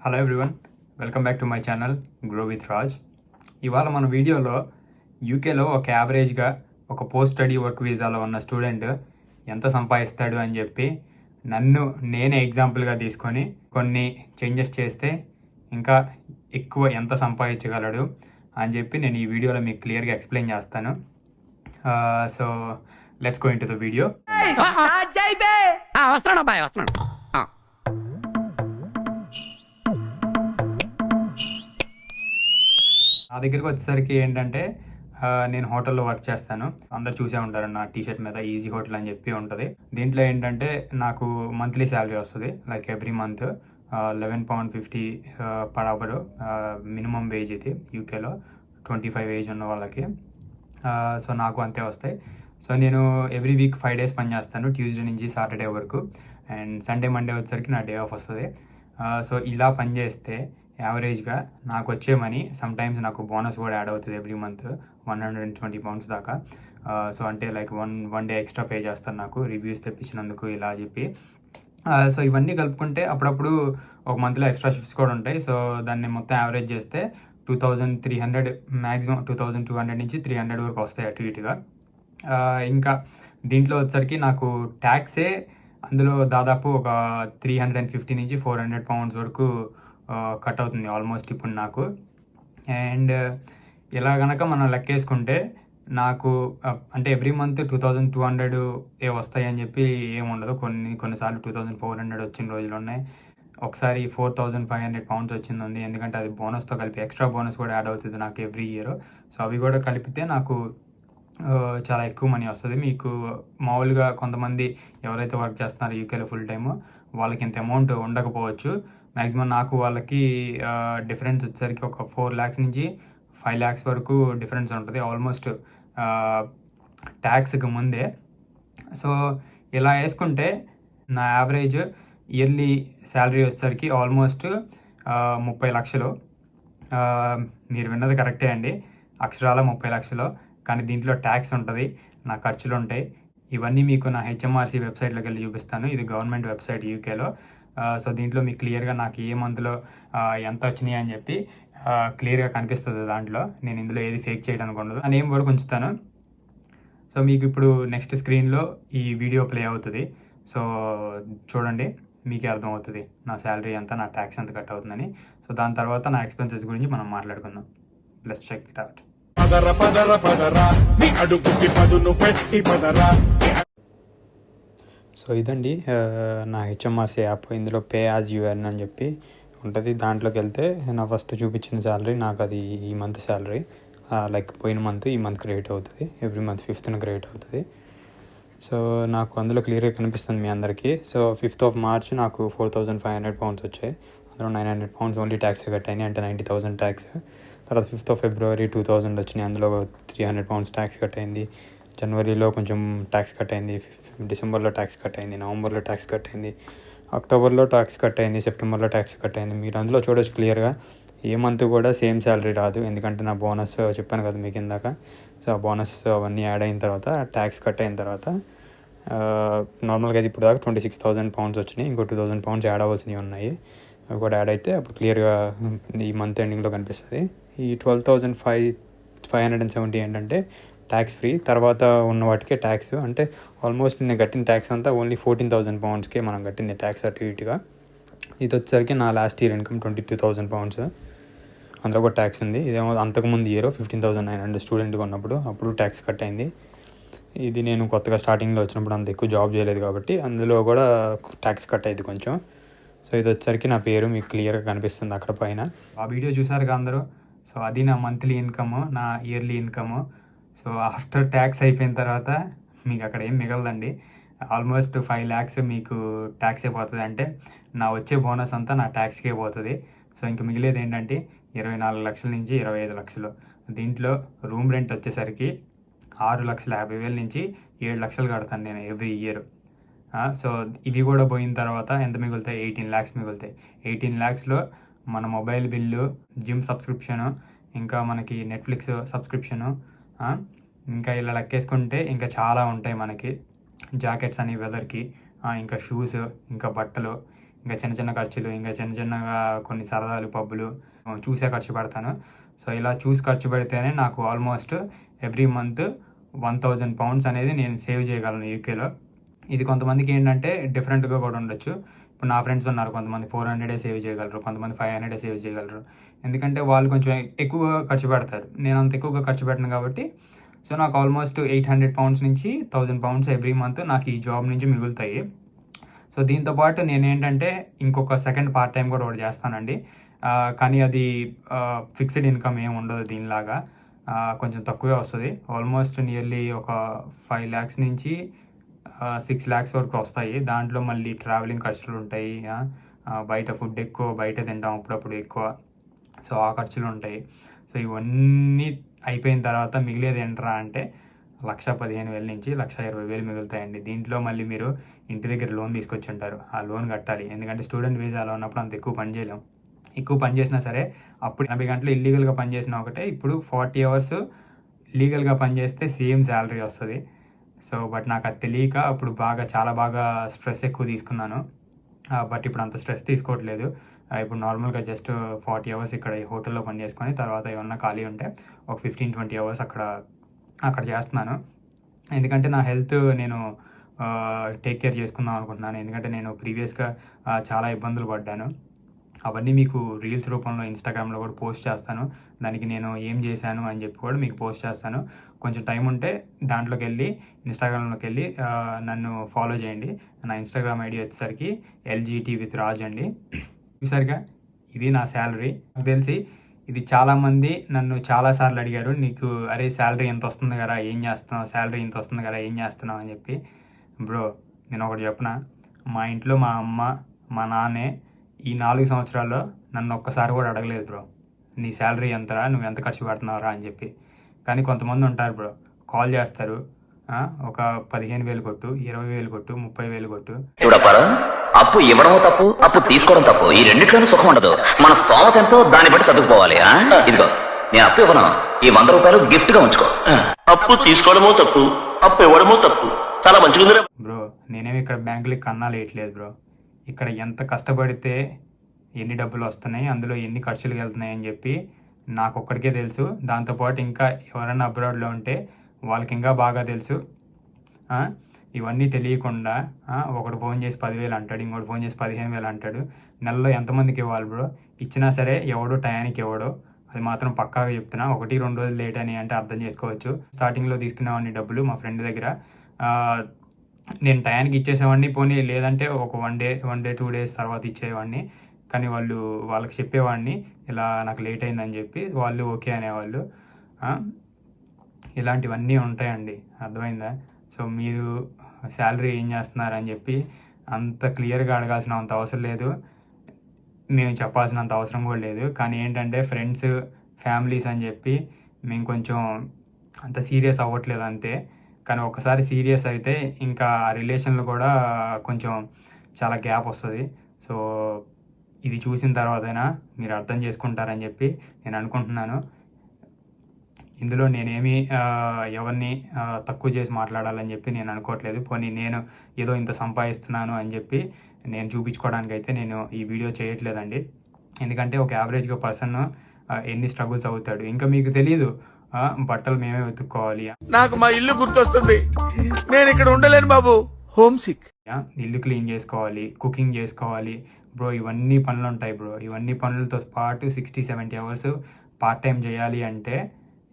Hello everyone welcome back to my channel grow with Raj ఇవాళ మన వీడియోలో యూకేలో ఒక యావరేజ్గా ఒక పోస్ట్ స్టడీ వర్క్ వీసాలో ఉన్న స్టూడెంట్ ఎంత సంపాదిస్తాడు అని చెప్పి నన్ను నేనే ఎగ్జాంపుల్గా తీసుకొని కొన్ని చేంజెస్ చేస్తే ఇంకా ఎక్కువ ఎంత సంపాదించగలడు అని చెప్పి నేను ఈ వీడియోలో మీకు క్లియర్గా ఎక్స్ప్లెయిన్ చేస్తాను. So let's go into the video ఆ, వస్తున్నాడు అబ్బాయి వస్తున్నాడు. దగ్గరికి వచ్చేసరికి ఏంటంటే నేను హోటల్లో వర్క్ చేస్తాను. అందరు చూసే ఉంటారు నా టీషర్ట్ మీద ఈజీ హోటల్ అని చెప్పి ఉంటుంది. దీంట్లో ఏంటంటే నాకు మంత్లీ శాలరీ వస్తుంది like every month eleven point fifty per hour minimum wage ఇది యూకేలో ట్వంటీ ఫైవ్ ఏజ్ ఉన్న వాళ్ళకి. సో నాకు అంతే వస్తాయి. సో నేను ఎవ్రీ వీక్ ఫైవ్ డేస్ పని చేస్తాను ట్యూస్డే నుంచి సాటర్డే వరకు. అండ్ సండే మండే వచ్చేసరికి నా డే ఆఫ్ వస్తుంది. సో ఇలా పని చేస్తే యావరేజ్గా నాకు వచ్చే మనీ సమ్టైమ్స్ నాకు బోనస్ కూడా యాడ్ అవుతుంది every month one hundred and twenty pounds దాకా. సో అంటే like one one day extra pay చేస్తాను నాకు రివ్యూస్ తెప్పించినందుకు ఇలా చెప్పి. సో ఇవన్నీ కలుపుకుంటే అప్పుడప్పుడు ఒక మంత్లో ఎక్స్ట్రా షిఫ్ట్స్ కూడా ఉంటాయి. సో దాన్ని మొత్తం యావరేజ్ చేస్తే two thousand three hundred maximum two thousand two hundred నుంచి త్రీ హండ్రెడ్ వరకు వస్తాయి అటు ఇటుగా. ఇంకా దీంట్లో వచ్చరికి నాకు ట్యాక్సే అందులో దాదాపు ఒక త్రీ హండ్రెడ్ అండ్ ఫిఫ్టీ నుంచి ఫోర్ హండ్రెడ్ పౌండ్స్ వరకు కట్ అవుతుంది ఆల్మోస్ట్ ఇప్పుడు నాకు. అండ్ uh, ఇలా గనక మనం లెక్కేసుకుంటే నాకు uh, అంటే every month two thousand two hundred ఏ వస్తాయి అని చెప్పి ఏముండదు కొన్ని కొన్నిసార్లు టూ థౌజండ్ ఫోర్ హండ్రెడ్ వచ్చిన రోజులు ఉన్నాయి. ఒకసారి four thousand five hundred pounds వచ్చింది ఉంది. ఎందుకంటే అది బోనస్తో కలిపి ఎక్స్ట్రా బోనస్ కూడా యాడ్ అవుతుంది నాకు ఎవ్రీ ఇయర్ సో అవి కూడా కలిపితే నాకు చాలా ఎక్కువ మనీ వస్తుంది. మీకు మామూలుగా కొంతమంది ఎవరైతే వర్క్ చేస్తున్నారో యూకేలో ఫుల్ టైమ్ వాళ్ళకి ఇంత అమౌంట్ ఉండకపోవచ్చు. మ్యాక్సిమం నాకు వాళ్ళకి డిఫరెన్స్ వచ్చేసరికి ఒక ఫోర్ ల్యాక్స్ నుంచి ఫైవ్ ల్యాక్స్ వరకు డిఫరెన్స్ ఉంటుంది. ఆల్మోస్ట్ ట్యాక్స్కి ముందే. సో ఇలా వేసుకుంటే నా యావరేజ్ ఇయర్లీ శాలరీ వచ్చేసరికి ఆల్మోస్ట్ ముప్పై లక్షలు. మీరు విన్నది కరెక్టే అండి. అక్షరాల ముప్పై లక్షలు. కానీ దీంట్లో ట్యాక్స్ ఉంటుంది. నా ఖర్చులు ఉంటాయి. ఇవన్నీ మీకు నా హెచ్ఎంఆర్సీ వెబ్సైట్లోకి వెళ్ళి చూపిస్తాను. ఇది గవర్నమెంట్ వెబ్సైట్ యూకేలో. సో దీంట్లో మీకు క్లియర్గా నాకు ఏ మంత్లో ఎంత వచ్చినాయి అని చెప్పి క్లియర్గా కనిపిస్తుంది దాంట్లో. నేను ఇందులో ఏది ఫేక్ చేయడానికి ఉండదు. నేను ఏం వరకు ఉంచుతాను? సో మీకు ఇప్పుడు నెక్స్ట్ స్క్రీన్లో ఈ వీడియో ప్లే అవుతుంది. సో చూడండి మీకే అర్థమవుతుంది. నా శాలరీ ఎంత నా ట్యాక్స్ ఎంత కట్ అవుతుందని. సో దాని తర్వాత నా ఎక్స్పెన్సెస్ గురించి మనం మాట్లాడుకుందాం. ప్లస్ చెక్ ఇట్ అవుట్ పదర పదర పదరా. నీ అడుగుకి పదును పెట్టి పదరా. సో ఇదండి నా హెచ్ఎంఆర్సీ యాప్. ఇందులో పే యాజ్ యుఎన్ అని చెప్పి ఉంటుంది. దాంట్లోకి వెళ్తే నా ఫస్ట్ చూపించిన శాలరీ నాకు అది ఈ మంత్ శాలరీ. లైక్ పోయిన మంత్ ఈ మంత్ క్రియేట్ అవుతుంది. ఎవ్రీ మంత్ ఫిఫ్త్న క్రియేట్ అవుతుంది. సో నాకు అందులో క్లియర్గా కనిపిస్తుంది మీ అందరికీ. సో ఫిఫ్త్ ఆఫ్ మార్చ్ నాకు four thousand five hundred pounds వచ్చాయి. అందులో nine hundred pounds only tax కట్టాయి. అంటే నైంటీ థౌసండ్ ట్యాక్స్. తర్వాత fifth of February two thousand వచ్చినాయి. అందులో three hundred pounds tax cut అయింది. జనవరిలో కొంచెం ట్యాక్స్ కట్ అయింది. డిసెంబర్లో ట్యాక్స్ కట్ అయింది. నవంబర్లో ట్యాక్స్ కట్ అయింది. అక్టోబర్లో ట్యాక్స్ కట్ అయింది. సెప్టెంబర్లో ట్యాక్స్ కట్ అయింది. మీరు అందులో చూడొచ్చు క్లియర్గా ఏ మంత్ కూడా సేమ్ శాలరీ రాదు. ఎందుకంటే నా బోనస్ చెప్పాను కదా మీకు ఇందాక. సో ఆ బోనస్ అవన్నీ యాడ్ అయిన తర్వాత ట్యాక్స్ కట్ అయిన తర్వాత నార్మల్గా అయితే ఇప్పుడు దాకా ట్వంటీ సిక్స్ థౌసండ్ పౌండ్స్ వచ్చినాయి. ఇంకో టూ థౌసండ్ పౌండ్స్ యాడ్ అవ్వాల్సినవి ఉన్నాయి. అవి కూడా యాడ్ అయితే అప్పుడు క్లియర్గా ఈ మంత్ ఎండింగ్లో కనిపిస్తుంది. ఈ twelve thousand five five hundred and seventy ఏంటంటే ట్యాక్స్ ఫ్రీ తర్వాత ఉన్న వాటికే ట్యాక్స్ అంటే ఆల్మోస్ట్ నేను కట్టిన ట్యాక్స్ అంతా ఓన్లీ ఫోర్టీన్ థౌసండ్ పౌండ్స్కే మనం కట్టింది ట్యాక్స్ అటు ఇటుగా ఇది వచ్చేసరికి నా last year income twenty two thousand pounds అందులో కూడా ట్యాక్స్ ఉంది. ఇదేమో అంతకుముందు year fifteen thousand nine hundred స్టూడెంట్గా ఉన్నప్పుడు అప్పుడు ట్యాక్స్ కట్ అయింది. ఇది నేను కొత్తగా స్టార్టింగ్లో వచ్చినప్పుడు అంత ఎక్కువ జాబ్ చేయలేదు కాబట్టి అందులో కూడా ట్యాక్స్ కట్ అయింది కొంచెం. సో ఇది వచ్చేసరికి నా పేరు మీకు క్లియర్గా కనిపిస్తుంది అక్కడ పైన. ఆ వీడియో చూసారుగా అందరూ? సో అది నా మంత్లీ ఇన్కమ్ నా yearly income. So after tax అయిపోయిన తర్వాత మీకు అక్కడ ఏం మిగలదండి. ఆల్మోస్ట్ ఫైవ్ ల్యాక్స్ మీకు ట్యాక్స్ అయిపోతుంది అంటే నా వచ్చే బోనస్ అంతా నా ట్యాక్స్కే పోతుంది. సో ఇంక మిగిలేది ఏంటంటే ఇరవై నాలుగు లక్షల నుంచి ఇరవై ఐదు లక్షలు. దీంట్లో రూమ్ రెంట్ వచ్చేసరికి ఆరు లక్షల యాభై వేల నుంచి ఏడు లక్షలు కడతాను నేను ఎవ్రీ ఇయర్. సో ఇవి కూడా పోయిన తర్వాత ఎంత మిగులుతాయి? ఎయిటీన్ ల్యాక్స్ మిగులుతాయి. ఎయిటీన్ ల్యాక్స్లో మన మొబైల్ బిల్లు జిమ్ సబ్స్క్రిప్షను ఇంకా మనకి నెట్ఫ్లిక్స్ సబ్స్క్రిప్షను ఇంకా ఇలా లెక్కేసుకుంటే ఇంకా చాలా ఉంటాయి మనకి. జాకెట్స్ అని వెదర్కి ఇంకా షూస్ ఇంకా బట్టలు ఇంకా చిన్న చిన్న ఖర్చులు ఇంకా చిన్న చిన్నగా కొన్ని సరదాలు పబ్బులు చూసే ఖర్చు పెడతాను. సో ఇలా చూసి ఖర్చు పెడితేనే నాకు almost every month one thousand pounds అనేది నేను సేవ్ చేయగలను యూకేలో. ఇది కొంతమందికి ఏంటంటే డిఫరెంట్గా కూడా ఉండొచ్చు. ఇప్పుడు నా ఫ్రెండ్స్ ఉన్నారు కొంతమంది ఫోర్ హండ్రెడే సేవ్ చేయగలరు కొంతమంది ఫైవ్ హండ్రెడే సేవ్ చేయగలరు. ఎందుకంటే వాళ్ళు కొంచెం ఎక్కువ ఖర్చు పెడతారు. నేను అంత ఎక్కువగా ఖర్చు పెట్టను కాబట్టి సో నాకు ఆల్మోస్ట్ ఎయిట్ హండ్రెడ్ పౌండ్స్ నుంచి థౌజండ్ పౌండ్స్ ఎవ్రీ మంత్ నాకు ఈ జాబ్ నుంచి మిగులుతాయి. సో దీంతో పాటు నేను ఏంటంటే ఇంకొక సెకండ్ పార్ట్ టైం కూడా ఒకటి చేస్తానండి. కానీ అది ఫిక్స్డ్ ఇన్కమ్ ఏమి ఉండదు దీనిలాగా. కొంచెం తక్కువే వస్తుంది. ఆల్మోస్ట్ నియర్లీ ఒక ఫైవ్ ల్యాక్స్ నుంచి సిక్స్ ల్యాక్స్ వరకు వస్తాయి. దాంట్లో మళ్ళీ ట్రావెలింగ్ ఖర్చులు ఉంటాయి. బయట ఫుడ్ ఎక్కువ బయట తింటాం అప్పుడప్పుడు ఎక్కువ. సో ఆ ఖర్చులు ఉంటాయి. సో ఇవన్నీ అయిపోయిన తర్వాత మిగిలేది ఏంట్రా అంటే లక్ష పదిహేను వేల నుంచి లక్ష ఇరవై వేలు మిగులుతాయండి. దీంట్లో మళ్ళీ మీరు ఇంటి దగ్గర లోన్ తీసుకొచ్చి ఉంటారు ఆ లోన్ కట్టాలి. ఎందుకంటే స్టూడెంట్ వీసాలో ఉన్నప్పుడు అంత ఎక్కువ పని చేయలేం. ఎక్కువ పని చేసినా సరే అప్పుడు ఎనభై గంటలు ఇల్లీగల్గా పనిచేసిన ఒకటే. ఇప్పుడు ఫార్టీ అవర్స్ లీగల్గా పని చేస్తే సేమ్ శాలరీ వస్తుంది. సో బట్ నాకు అది తెలియక అప్పుడు బాగా చాలా బాగా స్ట్రెస్ ఎక్కువ తీసుకున్నాను. బట్ ఇప్పుడు అంత స్ట్రెస్ తీసుకోవట్లేదు. ఇప్పుడు నార్మల్గా జస్ట్ ఫార్టీ అవర్స్ ఇక్కడ ఈ హోటల్లో పని చేసుకొని తర్వాత ఏమన్నా ఖాళీ ఉంటే ఒక ఫిఫ్టీన్ ట్వంటీ అవర్స్ అక్కడ అక్కడ చేస్తున్నాను. ఎందుకంటే నా హెల్త్ నేను టేక్ కేర్ చేసుకుందాం అనుకుంటున్నాను. ఎందుకంటే నేను ప్రీవియస్గా చాలా ఇబ్బందులు పడ్డాను. అవన్నీ మీకు రీల్స్ రూపంలో ఇన్స్టాగ్రామ్లో కూడా పోస్ట్ చేస్తాను. దానికి నేను ఏం చేశాను అని చెప్పి కూడా మీకు పోస్ట్ చేస్తాను. కొంచెం టైం ఉంటే దాంట్లోకి వెళ్ళి ఇన్స్టాగ్రామ్లోకి వెళ్ళి నన్ను ఫాలో చేయండి. నా ఇన్స్టాగ్రామ్ ఐడి వచ్చేసరికి ఎల్జీటీ విత్ రాజ్ అండి. చూసారుగా? ఇది నా శాలరీ. నాకు తెలిసి ఇది చాలామంది నన్ను చాలాసార్లు అడిగారు నీకు అరే శాలరీ ఎంత వస్తుంది కదా ఏం చేస్తున్నావు శాలరీ ఇంత వస్తుంది కదా ఏం చేస్తున్నావు అని చెప్పి. బ్రో నేను ఒకటి చెప్పిన? మా ఇంట్లో మా అమ్మ మా నాన్నే ఈ నాలుగు సంవత్సరాల్లో నన్ను ఒక్కసారి కూడా అడగలేదు బ్రో. నీ శాలరీ ఎంతరా? నువ్వు ఎంత ఖర్చు పెడుతున్నావురా? అని చెప్పి. కానీ కొంతమంది ఉంటారు బ్రో. కాల్ చేస్తారు. ఆ, ఒక పదిహేను వేలు కొట్టు ఇరవై వేలు కొట్టు ముప్పై వేలు కొట్టు. చూడపారా అప్పు ఇవ్వడం తప్పు అప్పు తీసుకోవడం తప్పు ఈ రెండిట్లోనూ సుఖం ఉండదు. మన స్తోమత ఎంతో దాన్ని బట్టి చదువుకోవాలి ఆ? ఇదిగో నేను అప్పు ఇవ్వను. ఈ వంద రూపాయలు గిఫ్ట్గా ఉంచుకో. అప్పు తీసుకోవడమో తప్పు అప్పు ఇవ్వడమో తప్పు. చాలా మంచిగా బ్రో నేనేమి ఇక్కడ బ్యాంకులకి కన్నాలు వేయట్లేదు బ్రో. ఇక్కడ ఎంత కష్టపడితే ఎన్ని డబ్బులు వస్తున్నాయి అందులో ఎన్ని ఖర్చులు వెళ్తున్నాయి అని చెప్పి నాకు ఒక్కడికే తెలుసు దాంతోపాటు ఇంకా ఎవరైనా అబ్రాడ్లో ఉంటే వాళ్ళకి ఇంకా బాగా తెలుసు. ఇవన్నీ తెలియకుండా ఒకడు ఫోన్ చేసి పదివేలు అంటాడు ఇంకోటి ఫోన్ చేసి పదిహేను వేలు అంటాడు. నెలలో ఎంతమందికి ఇవ్వాలి బ్రో? ఇచ్చినా సరే ఎవడో టయానికి ఎవడో. అది మాత్రం పక్కాగా చెప్తున్నా. ఒకటి రెండు రోజులు లేట్ అని అంటే అర్థం చేసుకోవచ్చు. స్టార్టింగ్లో తీసుకునేవాడిని డబ్బులు మా ఫ్రెండ్ దగ్గర. నేను టయానికి ఇచ్చేసేవాడిని పోనీ లేదంటే ఒక one day one day two days తర్వాత ఇచ్చేవాడిని. కానీ వాళ్ళు వాళ్ళకి చెప్పేవాడిని ఇలా నాకు లేట్ అయిందని చెప్పి వాళ్ళు ఓకే అనేవాళ్ళు. ఇలాంటివన్నీ ఉంటాయండి. అర్థమైందా? సో మీరు శాలరీ ఏం చేస్తున్నారని చెప్పి అంత క్లియర్గా అడగాల్సిన అంత అవసరం లేదు. మేము చెప్పాల్సినంత అవసరం కూడా లేదు. కానీ ఏంటంటే ఫ్రెండ్స్ ఫ్యామిలీస్ అని చెప్పి మేము కొంచెం అంత సీరియస్ అవ్వట్లేదు అంతే. కానీ ఒకసారి సీరియస్ అయితే ఇంకా ఆ రిలేషన్లు కూడా కొంచెం చాలా గ్యాప్ వస్తుంది. సో ఇది చూసిన తర్వాతైనా మీరు అర్థం చేసుకుంటారని చెప్పి నేను అనుకుంటున్నాను. ఇందులో నేనేమి ఎవరిని తక్కువ చేసి మాట్లాడాలని చెప్పి నేను అనుకోవట్లేదు. పోనీ నేను ఏదో ఇంత సంపాదిస్తున్నాను అని చెప్పి నేను చూపించుకోవడానికి అయితే నేను ఈ వీడియో చేయట్లేదండి. ఎందుకంటే ఒక యావరేజ్గా పర్సన్ ఎన్ని స్ట్రగుల్స్ అవుతాడు. ఇంకా మీకు తెలియదు బట్టలు మేమే వెతుక్కోవాలి. నాకు మా ఇల్లు గుర్తొస్తుంది. నేను ఇక్కడ ఉండలేను బాబు. హోమ్ సిక్ ఇల్లు క్లీన్ చేసుకోవాలి కుకింగ్ చేసుకోవాలి. బ్రో ఇవన్నీ పనులు ఉంటాయి బ్రో. ఇవన్నీ పనులతో పాటు sixty seventy hours part time చేయాలి అంటే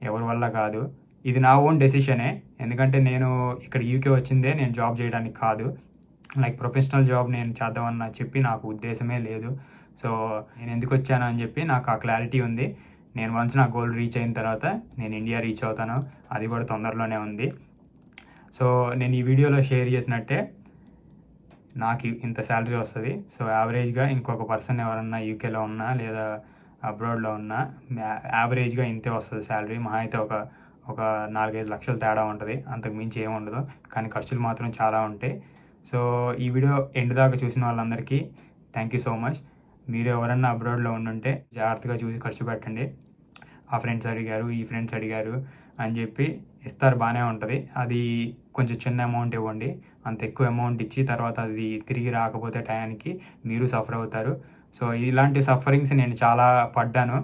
ఎవరి వల్ల కాదు. ఇది నా ఓన్ డెసిషనే. ఎందుకంటే నేను ఇక్కడ యూకే వచ్చిందే నేను జాబ్ చేయడానికి కాదు. లైక్ ప్రొఫెషనల్ జాబ్ నేను చేద్దామన్న చెప్పి నాకు ఉద్దేశమే లేదు. సో నేను ఎందుకు వచ్చాను అని చెప్పి నాకు ఆ క్లారిటీ ఉంది. నేను వన్స్ నా గోల్ రీచ్ అయిన తర్వాత నేను ఇండియా రీచ్ అవుతాను. అది కూడా తొందరలోనే ఉంది. సో నేను ఈ వీడియోలో షేర్ చేసినట్టే నాకు ఇంత శాలరీ వస్తుంది. సో యావరేజ్గా ఇంకొక పర్సన్ ఎవరన్నా యూకేలో ఉన్నా లేదా అబ్రాడ్లో ఉన్నా యావరేజ్గా ఇంతే వస్తుంది శాలరీ మహా అయితే ఒక ఒక నాలుగైదు లక్షలు తేడా ఉంటుంది. అంతకు మించి ఏమి ఉండదు. కానీ ఖర్చులు మాత్రం చాలా ఉంటాయి. సో ఈ వీడియో ఎండ్ దాకా చూసిన వాళ్ళందరికీ థ్యాంక్ యూ సో మచ్ మీరు ఎవరన్నా అబ్రాడ్లో ఉండుంటే జాగ్రత్తగా చూసి ఖర్చు పెట్టండి. ఆ ఫ్రెండ్స్ అడిగారు ఈ ఫ్రెండ్స్ అడిగారు అని చెప్పి ఇస్తారు బాగానే ఉంటుంది. అది కొంచెం చిన్న అమౌంట్ ఇవ్వండి. అంత ఎక్కువ అమౌంట్ ఇచ్చి తర్వాత అది తిరిగి రాకపోతే టయానికి మీరు సఫర్ అవుతారు. సో ఇలాంటి సఫరింగ్స్ నేను చాలా పడ్డాను.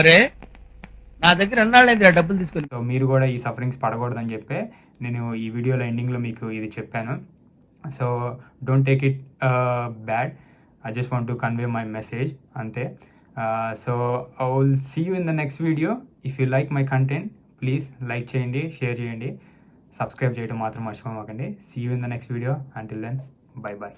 ఒరే నా దగ్గర డబ్బులు తీసుకొని? సో మీరు కూడా ఈ సఫరింగ్స్ పడకూడదని చెప్పే నేను ఈ వీడియోలో ఎండింగ్లో మీకు ఇది చెప్పాను. So don't take it bad. I just want to convey my message అంతే so I will see you in the next video if you like my content please like చేయండి షేర్ చేయండి. సబ్స్క్రైబ్ చేయడం మాత్రం మర్చిపోమాకండి. See you in the next video until then bye bye